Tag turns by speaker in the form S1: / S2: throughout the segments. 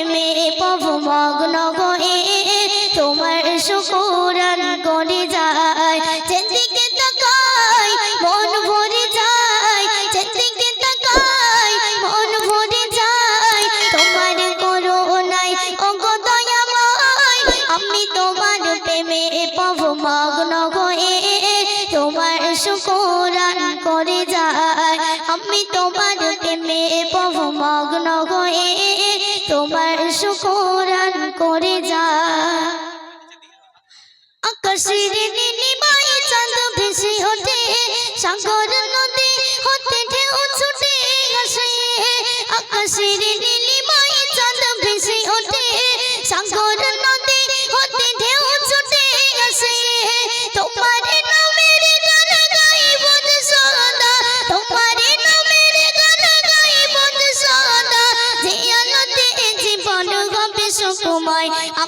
S1: প্রেমে প্রভু মগ্ন হয়ে তোমার শুকুরান করে যায়। যেদিকে তাকাই, মন ভরে যায়। যেদিকে তাকাই, মন ভরে যায়। তোমার করুণায়, ওগো দয়াময়, আমি তোমার প্রেমে প্রভু মগ্ন হয়ে তোমার শুকুরান করে যায়। আমি তোমার প্রেমে প্রভু মগ্ন হয়ে শুকুরান করে যা। আকাশের নীলিমায় চাঁদ ভেসে ওঠে সাগর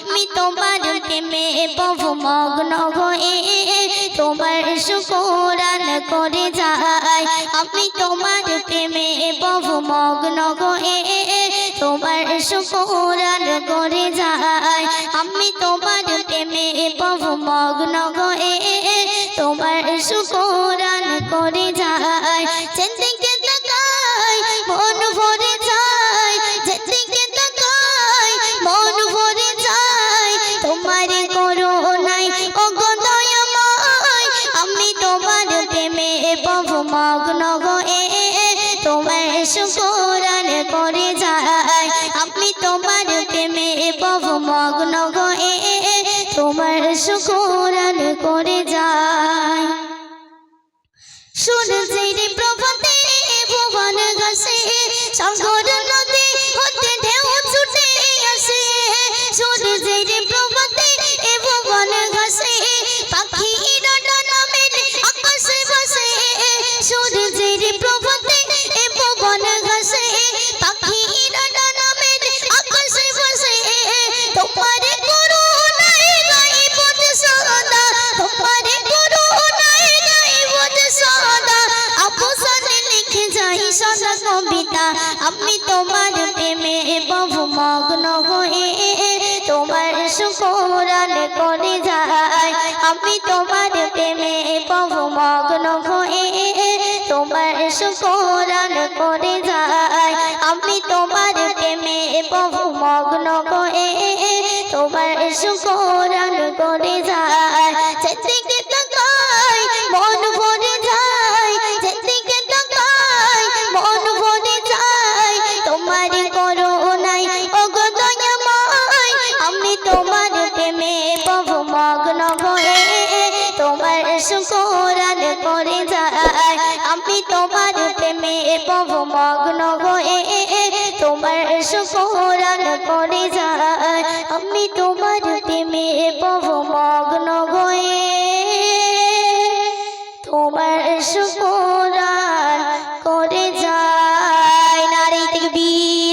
S1: আমি তোমার প্রেমে বহু মগ্ন হয়ে তোমার শুকুরান করে যাই। আমি তোমার প্রেমে বহু মগ্ন হয়ে তোমার শুকুরান করে যাই। আমি তোমার প্রেমে বহু মগ্ন হয়ে তোমার শুকুরান করে যাই। আমি তোমার প্রেমে বহু মগ্ন হয়ে তোমার শুকুরান আমি তোমার প্রেমে বহু মগ্ন হয়ে তোমার শুকুরান করে যাই। আমি তোমার প্রেমে বহু মগ্ন হয়ে তোমার শুকুরান করে যাই। আমি তোমার প্রেমে বহু মগ্ন হয়ে তোমার শুকুরান করে যাই। আমি তোমার প্রেমে মগ্ন হয়ে। তোমার শুকুরান করে যায়। আমি তোমার প্রেমে মগ্ন হয়ে। তোমার শুকুর